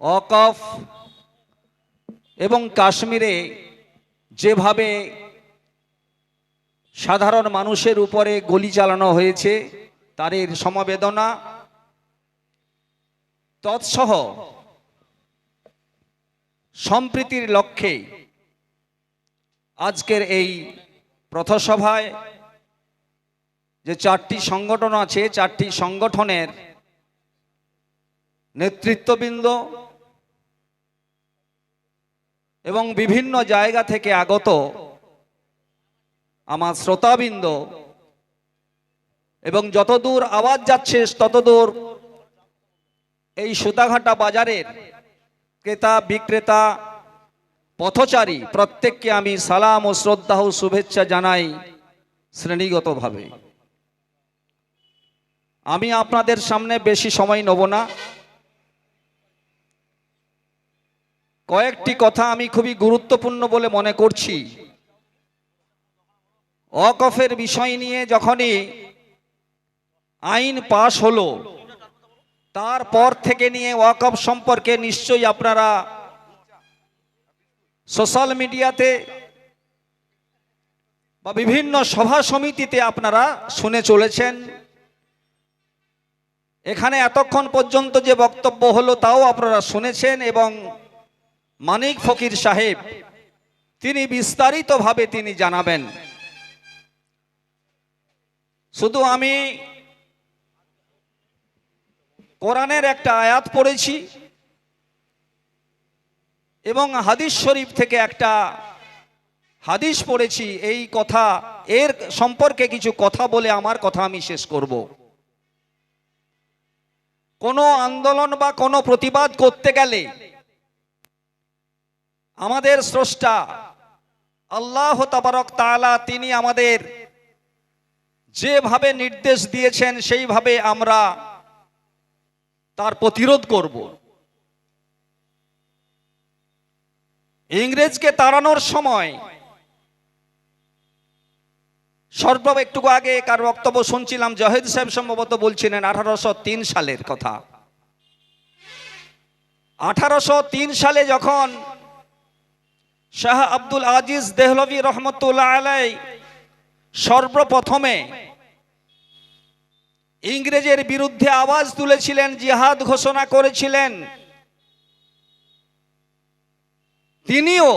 অকফ এবং কাশ্মীরে যেভাবে সাধারণ মানুষের উপরে গুলি চালানো হয়েছে তাদের সমবেদনা। তৎসহ সম্প্রীতির লক্ষ্যে আজকের এই প্রথসভায় যে চারটি সংগঠন আছে, চারটি সংগঠনের নেতৃত্ববৃন্দ এবং বিভিন্ন জায়গা থেকে আগত আমার শ্রোতাবৃন্দ। এবং যতদূর আওয়াজ যাচ্ছে, ততদূর এই সুতাঘাটা বাজারের ক্রেতা, বিক্রেতা, পথচারী প্রত্যেককে আমি সালাম ও শ্রদ্ধা ও শুভেচ্ছা জানাই শ্রেণীগতভাবে। আমি আপনাদের সামনে বেশি সময় নেব না। কয়েকটি কথা আমি খুবই গুরুত্বপূর্ণ বলে মনে করছি। অকফের বিষয় নিয়ে যখনই আইন পাশ হলো, তারপর থেকে নিয়ে ওয়াকফ সম্পর্কে নিশ্চয়ই আপনারা সোশ্যাল মিডিয়াতে বা বিভিন্ন সভা সমিতিতে আপনারা শুনে চলেছেন। এখানে এতক্ষণ পর্যন্ত যে বক্তব্য হলো তাও আপনারা শুনেছেন এবং মানিক ফকির সাহেব, তিনি বিস্তারিতভাবে তিনি জানাবেন। শুধু আমি কোরআনের একটা আয়াত পড়েছি এবং হাদিস শরীফ থেকে একটা হাদিস পড়েছি, এই কথা, এর সম্পর্কে কিছু কথা বলে আমার কথা আমি শেষ করব। কোনো আন্দোলন বা কোনো প্রতিবাদ করতে গেলে আমাদের স্রষ্টা, আল্লাহ তাবারক তাআলা তিনি আমাদের যেভাবে নির্দেশ দিয়েছেন, সেইভাবে আমরা তার প্রতিরোধ করব। ইংরেজকে তাড়ানোর সময় সর্ব একটুকু আগে কার বক্তব্য শুনছিলাম, জাহেদ সাহেব সম্ভবত বলছিলেন আঠারোশো তিন সালের কথা। আঠারোশো তিন সালে যখন শাহ আব্দুল আজিজ দেহলভি রহমতুল্লাহ আলাই সর্বপ্রথমে ইংরেজের বিরুদ্ধে আওয়াজ তুলেছিলেন, জিহাদ ঘোষণা করেছিলেন। তিনিও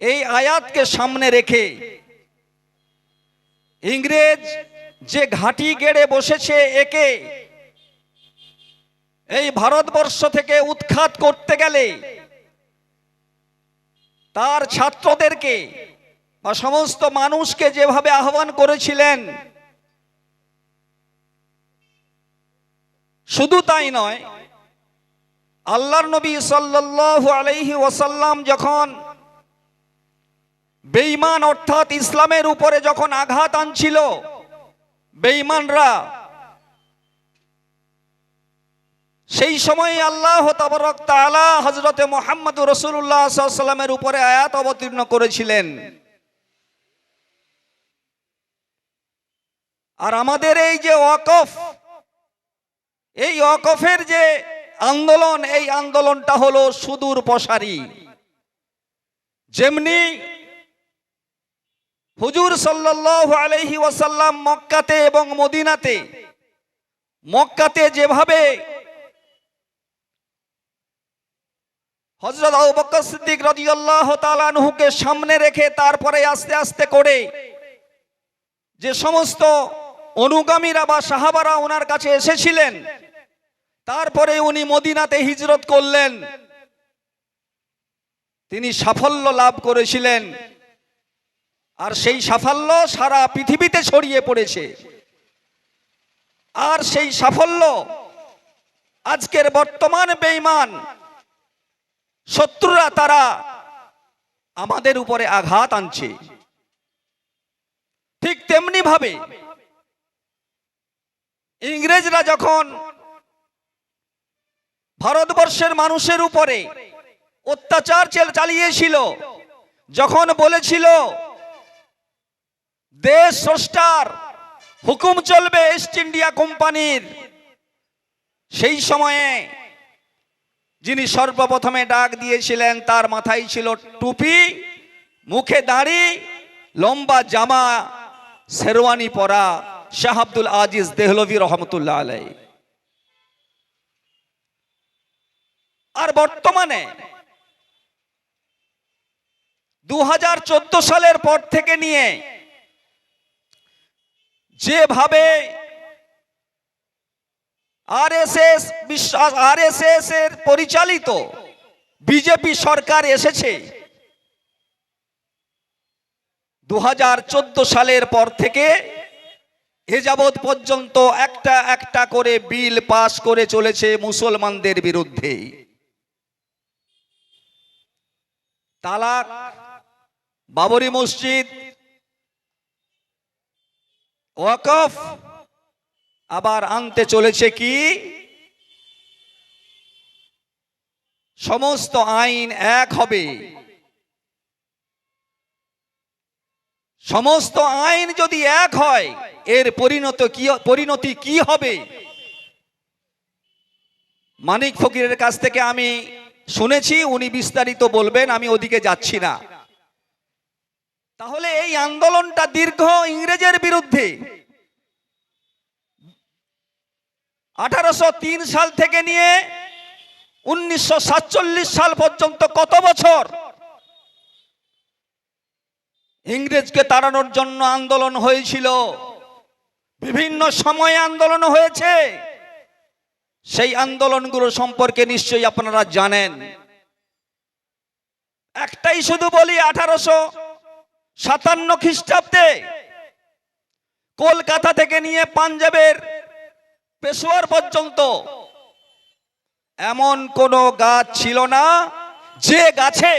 এই আয়াতকে সামনে রেখে ইংরেজ যে ঘাঁটি গেড়ে বসেছে একে এই ভারতবর্ষ থেকে উৎখাত করতে গেলে তার ছাত্রদেরকে বা সমস্ত মানুষকে যেভাবে আহ্বান করেছিলেন, শুধু তাই নয়, আল্লাহর নবী সাল্লাল্লাহু আলাইহি ওয়াসাল্লাম যখন বেঈমান অর্থাৎ ইসলামের উপরে যখন আঘাত আনছিল, বেঈমানরা সেই সময় আল্লাহ তাবারক তাআলা হযরতে মুহাম্মদ আলাইহি ওয়াসাল্লামের উপরে আয়াত অবতীর্ণ করেছিলেন। আর আমাদের এই যে ওয়াকফ, এই ওয়াকফের যে আন্দোলন, এই আন্দোলনটা হলো সুদূর প্রসারী। যেমনি হুজুর সাল্লাল্লাহু আলাইহি ওয়াসাল্লাম মক্কাতে এবং মদিনাতে, মক্কাতে যেভাবে হযরত আবু বকর সিদ্দিক রাদিয়াল্লাহু তাআলা আনহুকে সামনে রেখে তারপরে আস্তে আস্তে করে যে সমস্ত অনুগামীরা বা সাহাবারা ওনার কাছে এসেছিলেন, তারপরে উনি মদিনাতে হিজরত করলেন। তিনি সাফল্য লাভ করেছিলেন। আর সেই সাফল্য সারা পৃথিবীতে ছড়িয়ে পড়েছে। আর সেই সাফল্য আজকের বর্তমান বেঈমান শত্রুরা তারা আমাদের উপরে আঘাত আনছে। ঠিক তেমনি ভাবে ইংরেজরা যখন ভারতবর্ষের মানুষের উপরে অত্যাচার চালিয়েছিল, যখন বলেছিল, দেশ স্রষ্টার, হুকুম চলবে ইস্ট ইন্ডিয়া কোম্পানির। সেই সময়ে যিনি সর্বপ্রথমে ডাক দিয়েছিলেন, তার মাথায় ছিল টুপি, মুখে দাড়ি, লম্বা জামা, শেরওয়ানি পরা শাহ আব্দুল আজিজ দেহলভি রহমতুল্লাহ আলাই। আর বর্তমানে দু হাজার চোদ্দ সালের পর থেকে নিয়ে যেভাবে আরএসএস বিশ্বাস আরএসএস এর পরিচালিত বিজেপি সরকার এসেছে দু হাজার চোদ্দ সালের পর থেকে এ যাবৎ পর্যন্ত একটা একটা করে বিল পাস করে চলেছে মুসলমানদের বিরুদ্ধে। তালাক, বাবরি মসজিদ, ওয়াকফ আবার আনতে চলেছে কি? সমস্ত আইন এক হবে। সমস্ত আইন যদি এক হয়, এর পরিণত কি, পরিণতি কি হবে? মানিক ফকিরের কাছ থেকে আমি শুনেছি, উনি বিস্তারিত বলবেন, আমি ওদিকে যাচ্ছি না। তাহলে এই আন্দোলনটা দীর্ঘ ইংরেজের বিরুদ্ধে। আঠারোশো তিন সাল থেকে নিয়ে উনিশশো সাতচল্লিশ সাল পর্যন্ত কত বছর? ইংরেজকে তাড়ানোর জন্য আন্দোলন হয়েছিল। বিভিন্ন সময়ে আন্দোলন হয়েছে। সেই আন্দোলনগুলো সম্পর্কে নিশ্চয়ই আপনারা জানেন। একটাই শুধু বলি, আঠারোশো সাতান্ন খ্রিস্টাব্দে কলকাতা থেকে নিয়ে পাঞ্জাবের পেশোয়ার পর্যন্ত। এমন কোন গাছ ছিল না যে গাছে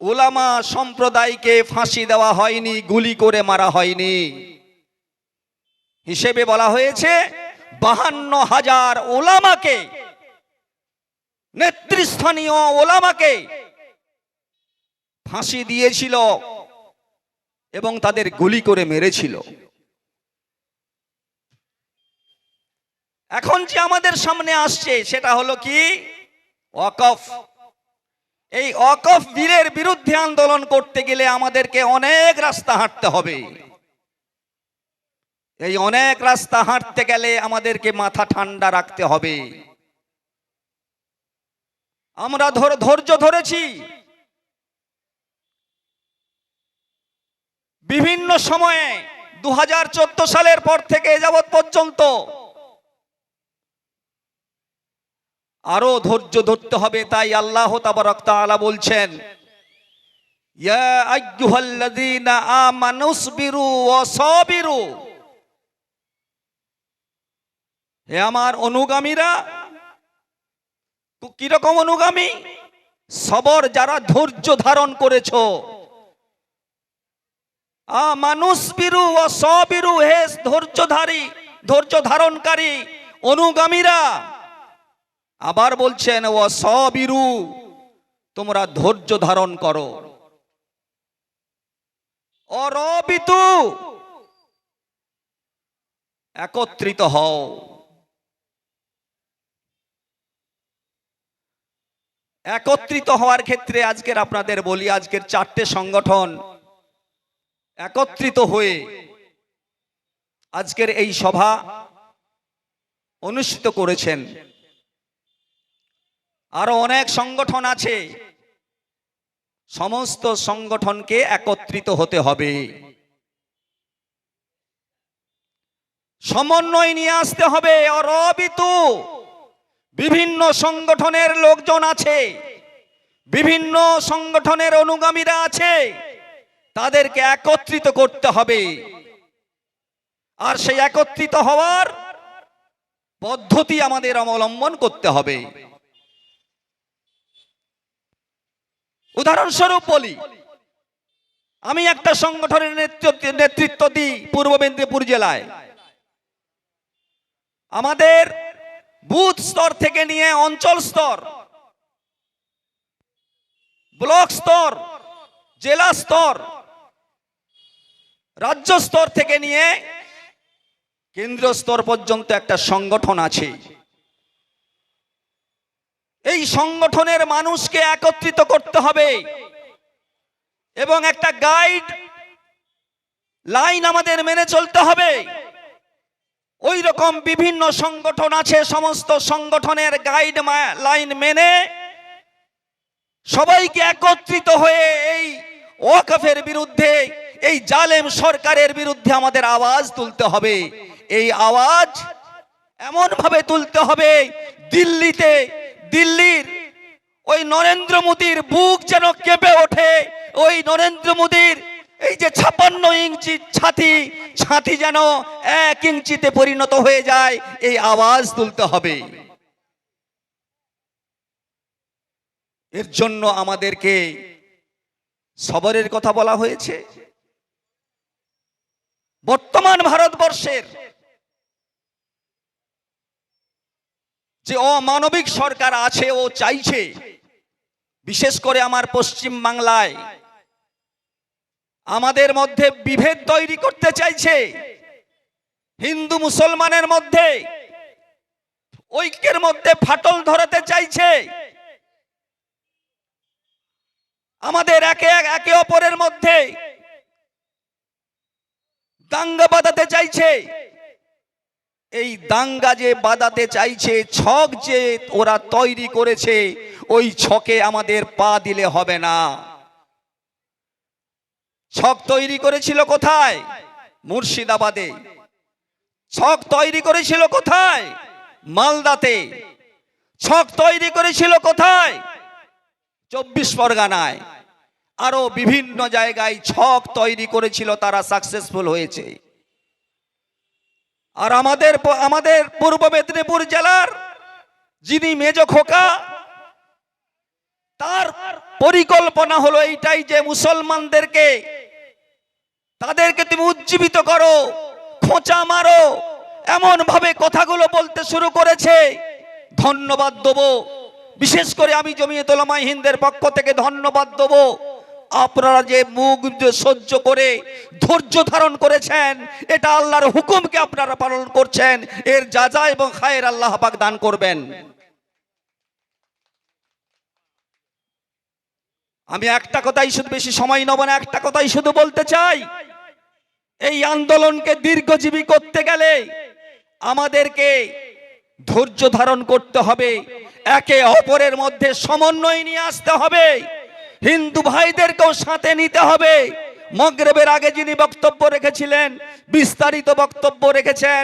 ওলামা সম্প্রদায়কে ফাঁসি দেওয়া হয়নি, গুলি করে মারা হয়নি। হিসেবে বলা হয়েছে, বাহান্ন হাজার ওলামাকে, নেতৃস্থানীয় ওলামাকে ফাঁসি দিয়েছিল এবং তাদের গুলি করে মেরেছিল। এখন যে আমাদের সামনে আসছে, সেটা হলো কি? ওয়াকফ। এই অকফ বীরের বিরুদ্ধে আন্দোলন করতে গেলে আমাদেরকে অনেক রাস্তা হাঁটতে হবে। এই অনেক রাস্তা হাঁটতে গেলে আমাদেরকে মাথা ঠান্ডা রাখতে হবে। আমরা ধর- ধৈর্য ধরেছি। বিভিন্ন সময়ে দু হাজার চোদ্দ সালের পর থেকে যাবৎ পর্যন্ত আরও ধৈর্য ধরতে হবে, তাই আল্লাহ তাবারক তাআলা বলছেন হে আমার অনুগামীরা কীরকম অনুগামী? সবর যারা ধৈর্য ধারণ করেছ। আ মানুষ বিরু ও সবিরু, হে ধৈর্যধারী, ধৈর্য ধারণকারী অনুগামীরা আবার বলছেন ও সবিরু তোমরা ধৈর্য ধারণ করো। অরবিতু, একত্রিত হও। একত্রিত হওয়ার ক্ষেত্রে আজকের আপনাদের বলি, আজকের চারটে সংগঠন একত্রিত হয়ে আজকের এই সভা অনুষ্ঠিত করেছেন। আরও অনেক সংগঠন আছে। সমস্ত সংগঠনকে একত্রিত হতে হবে। সমন্বয় নিয়ে আসতে হবে। অরবিতু বিভিন্ন সংগঠনের লোকজন আছে। বিভিন্ন সংগঠনের অনুগামীরা আছে। তাদেরকে একত্রিত করতে হবে। আর সেই একত্রিত হওয়ার পদ্ধতি আমাদের অবলম্বন করতে হবে। উদাহরণস্বরূপ বলি, আমি একটা সংগঠনের নেতৃত্ব দিই পূর্ব মেদিনীপুর জেলায়। আমাদের বুথ স্তর থেকে নিয়ে অঞ্চল স্তর, ব্লক স্তর, জেলা স্তর, রাজ্য স্তর থেকে নিয়ে কেন্দ্র স্তর পর্যন্ত একটা সংগঠন আছে। এই সংগঠনের মানুষকে একত্রিত করতে হবে। এবং একটা গাইড লাইন আমাদের মেনে চলতে হবে। ওই রকম বিভিন্ন সংগঠন আছে, সমস্ত সংগঠনের গাইড লাইন মেনে সবাইকে একত্রিত হয়ে এই ওয়াকফের বিরুদ্ধে, এই জালেম সরকারের বিরুদ্ধে আমাদের আওয়াজ তুলতে হবে। এই আওয়াজ এমন ভাবে তুলতে হবে, দিল্লিতে দিল্লির ওই নরেন্দ্র মোদীর বুক যেন কেঁপে ওঠে। ওই নরেন্দ্র মোদীর এই যে ছাপান্ন ইঞ্চি ছাতি ছাতি যেন এক ইঞ্চিতে পরিণত হয়ে যায়, এই আওয়াজ তুলতে হবে। এর জন্য আমাদেরকে সবরের কথা বলা হয়েছে। বর্তমান ভারতবর্ষের যে অমানবিক সরকার আছে, ও চাইছে, বিশেষ করে আমার পশ্চিম বাংলায়, আমাদের মধ্যে বিভেদ তৈরি করতে চাইছে, হিন্দু মুসলমানের মধ্যে, ঐক্যের মধ্যে ফাটল ধরাতে চাইছে। আমাদের একে একে অপরের মধ্যে দাঙ্গা বাঁধাতে চাইছে। এই দাঙ্গা যে বাঁধাতে চাইছে, ছক যে ওরা তৈরি করেছে, ওই ছকে আমাদের পা দিলে হবে না। ছক তৈরি করেছিল কোথায়? মুর্শিদাবাদে। ছক তৈরি করেছিল কোথায়? মালদাতে। ছক তৈরি করেছিল কোথায়? চব্বিশ পরগনায়। আরও বিভিন্ন জায়গায় ছক তৈরি করেছিল, তারা সাকসেসফুল হয়েছে। আর আমাদের আমাদের পূর্ব মেদিনীপুর জেলার যিনি মেজ খোকা, তার পরিকল্পনা হলো এইটাই যে মুসলমানদেরকে, তাদেরকে তুমি উজ্জীবিত করো, খোঁচা মারো এমন ভাবে কথাগুলো বলতে শুরু করেছে। ধন্যবাদ দেবো। বিশেষ করে আমি জমিয়ে তোলামাই হিন্দের পক্ষ থেকে ধন্যবাদ দেবো। আপনারা যে মুখ সহ্য করে ধৈর্য ধারণ করেছেন, এটা আল্লাহর হুকুমকে আপনারা পালন করছেন। এর যাজা এবং খায়ের আল্লাহ পাক দান করবেন। আমি একটা কথাই শুধু বেশি সময় নেব না, একটা কথাই শুধু বলতে চাই। এই আন্দোলনকে দীর্ঘজীবী করতে গেলে আমাদেরকে ধৈর্য ধারণ করতে হবে, একে অপরের মধ্যে সমন্বয় নিয়ে আসতে হবে। হিন্দু ভাইদেরকেও সাথে নিতে হবে। মগরেবের আগে যিনি বক্তব্য রেখেছিলেন, বিস্তারিত বক্তব্য রেখেছেন,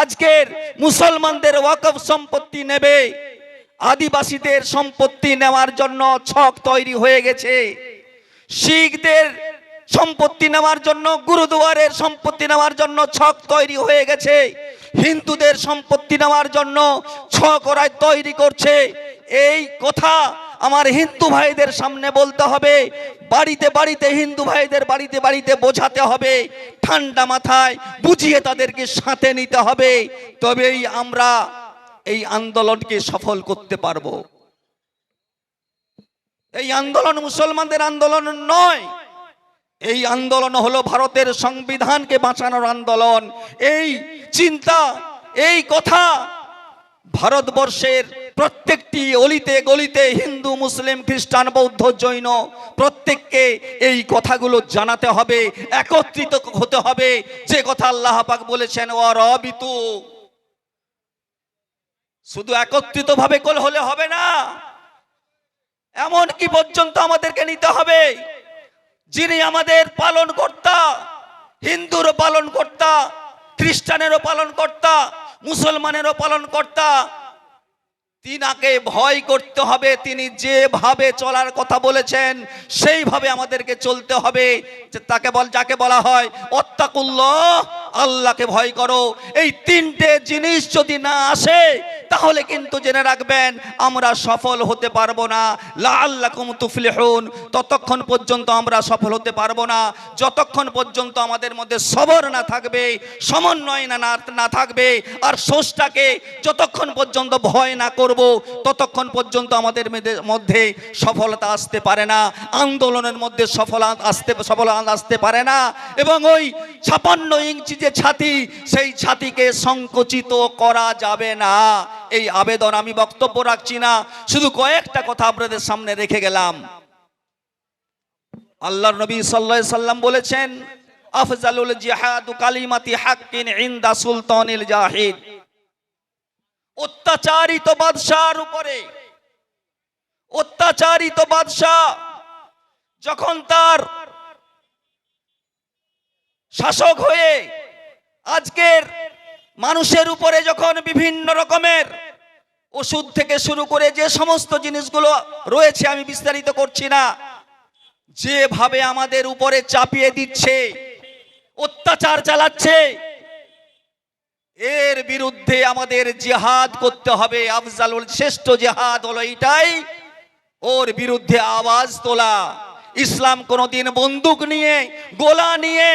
আজকের মুসলমানদের ওয়াকফ সম্পত্তি নেবে। আদিবাসীদের সম্পত্তি নেওয়ার জন্য ছক তৈরি হয়ে গেছে। শিখদের সম্পত্তি নেওয়ার জন্য, গুরুদুয়ারের সম্পত্তি নেওয়ার জন্য ছক তৈরি হয়ে গেছে। হিন্দুদের সম্পত্তি নেওয়ার জন্য ছক ওরা তৈরি করছে। এই কথা আমার হিন্দু ভাইদের সামনে বলতে হবে। বাড়িতে বাড়িতে হিন্দু ভাইদের বাড়িতে বাড়িতে বোঝাতে হবে। ঠান্ডা মাথায় বুঝিয়ে তাদেরকে সাথে নিতে হবে। তবেই আমরা এই আন্দোলনকে সফল করতে পারব। এই আন্দোলন মুসলমানদের আন্দোলন নয়। এই আন্দোলন হলো ভারতের সংবিধানকে বাঁচানোর আন্দোলন। এই চিন্তা, এই কথা ভারতবর্ষের প্রত্যেকটি অলিতে গলিতে হিন্দু, মুসলিম, খ্রিস্টান, বৌদ্ধ, জৈন প্রত্যেককে এই কথাগুলো জানাতে হবে, একত্রিত হতে হবে। যে কথা আল্লাহ পাক বলেছেন ও রবিতু। শুধু একত্রিত ভাবে হলে হবে না এমন কি পর্যন্ত আমাদেরকে নিতে হবে। যিনি আমাদের পালন কর্তা হিন্দুরও পালন কর্তা খ্রিস্টানেরও পালন কর্তা মুসলমানেরও পালন কর্তা তিনাকে ভয় করতে হবে, তিনি যেভাবে চলার কথা বলেছেন, সেইভাবে আমাদেরকে চলতে হবে। তাকে বল, যাকে বলা হয়, অত্তাকুল্লাহ, আল্লাহকে ভয় করো। এই তিনটে জিনিস যদি না আসে তাহলে কিন্তু জেনে রাখবেন, আমরা সফল হতে পারব না। লা আল্লাকুম তুফলিহুন। ততক্ষণ পর্যন্ত আমরা সফল হতে পারব না। যতক্ষণ পর্যন্ত আমাদের মধ্যে সবর না থাকবে, সমন্বয় না, না- থাকবে, আর সোচটাকে যতক্ষণ পর্যন্ত ভয় না করব, ততক্ষণ পর্যন্ত আমাদের মেদে- মধ্যে সফলতা আসতে পারে না। আন্দোলনের মধ্যে সফল, আসতে সফলতা আসতে পারে না। এবং ওই ছাপান্ন ইঞ্চি যে ছাতি, সেই ছাতিকে সংকুচিত করা যাবে না। এই আবেদন আমি বক্তব্য রাখছি না। শুধু কয়েকটা কথা আপনাদের সামনে রেখে গেলাম। আল্লাহ নবী সাল্লাল্লাহু সাল্লাম বলেছেন, আফজালুল জিহাদু কালিমাতি হাক্কিন ইনদা সুলতানিল জাহিদ। অত্যাচারিত বাদশার উপরে, অত্যাচারিত বাদশাহ যখন তার শাসক হয়ে আজকের মানুষের উপরে যখন বিভিন্ন রকমের ওষুধ থেকে শুরু করে যে সমস্ত জিনিসগুলো রয়েছে, আমি বিস্তারিত করছি না। যেভাবে আমাদের উপরে চাপিয়ে দিচ্ছে, অত্যাচার চালাচ্ছে, এর বিরুদ্ধে আমাদের জেহাদ করতে হবে। আফজালুল শ্রেষ্ঠ জেহাদ হলো এটাই ওর বিরুদ্ধে আওয়াজ তোলা। ইসলাম কোনোদিন বন্দুক নিয়ে, গোলা নিয়ে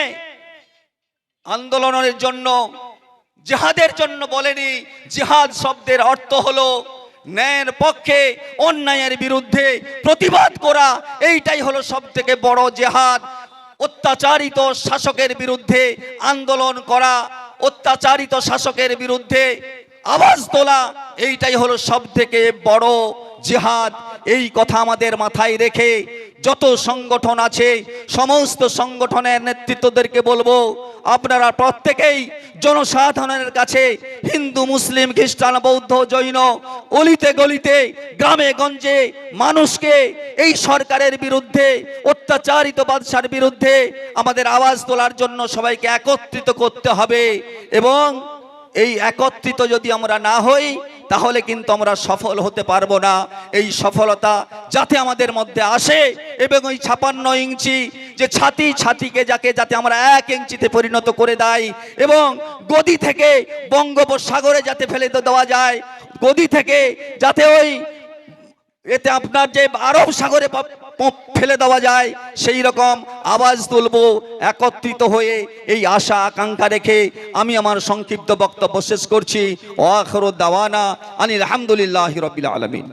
আন্দোলনের জন্য জিহাদের জন্য বলেনি, জেহাদ শব্দের অর্থ হলো ন্যায়ের পক্ষে অন্যায়ের বিরুদ্ধে প্রতিবাদ করা। এইটাই হলো সব থেকে বড় জেহাদ। অত্যাচারিত শাসকের বিরুদ্ধে আন্দোলন করা, অত্যাচারিত শাসকের বিরুদ্ধে আওয়াজ তোলা, এইটাই হলো সব থেকে বড় জিহাদ, এই কথা আমাদের মাথায় রেখে যত সংগঠন আছে, সমস্ত সংগঠনের নেতৃত্বদেরকে বলব, আপনারা প্রত্যেকেই জনসাধারণের কাছে হিন্দু, মুসলিম, খ্রিস্টান, বৌদ্ধ, জৈন, অলিতে গলিতে, গ্রামে, গঞ্জে মানুষকে এই সরকারের বিরুদ্ধে, অত্যাচারিত বাদশার বিরুদ্ধে আমাদের আওয়াজ তোলার জন্য সবাইকে একত্রিত করতে হবে এবং এই একত্রিত যদি আমরা না হই তাহলে কিন্তু আমরা সফল হতে পারব না। এই সফলতা যাতে আমাদের মধ্যে আসে এবং ওই ছাপান্ন ইঞ্চি যে ছাতি, ছাতিকে যাকে, যাতে আমরা এক ইঞ্চিতে পরিণত করে দেয় এবং গদি থেকে বঙ্গোপসাগরে যাতে ফেলে দেওয়া যায়। গদি থেকে যাতে ওই এতে আপনার যে আরব সাগরে প- প- ফেলে দেওয়া যায়, সেই রকম আওয়াজ তুলব, একত্রিত হয়ে এই আশা আকাঙ্ক্ষা রেখে আমি আমার সংক্ষিপ্ত বক্তব্য শেষ করছি। ও আখর দাওয়ানা আনিল আলহামদুলিল্লাহ রবিল আলমিন।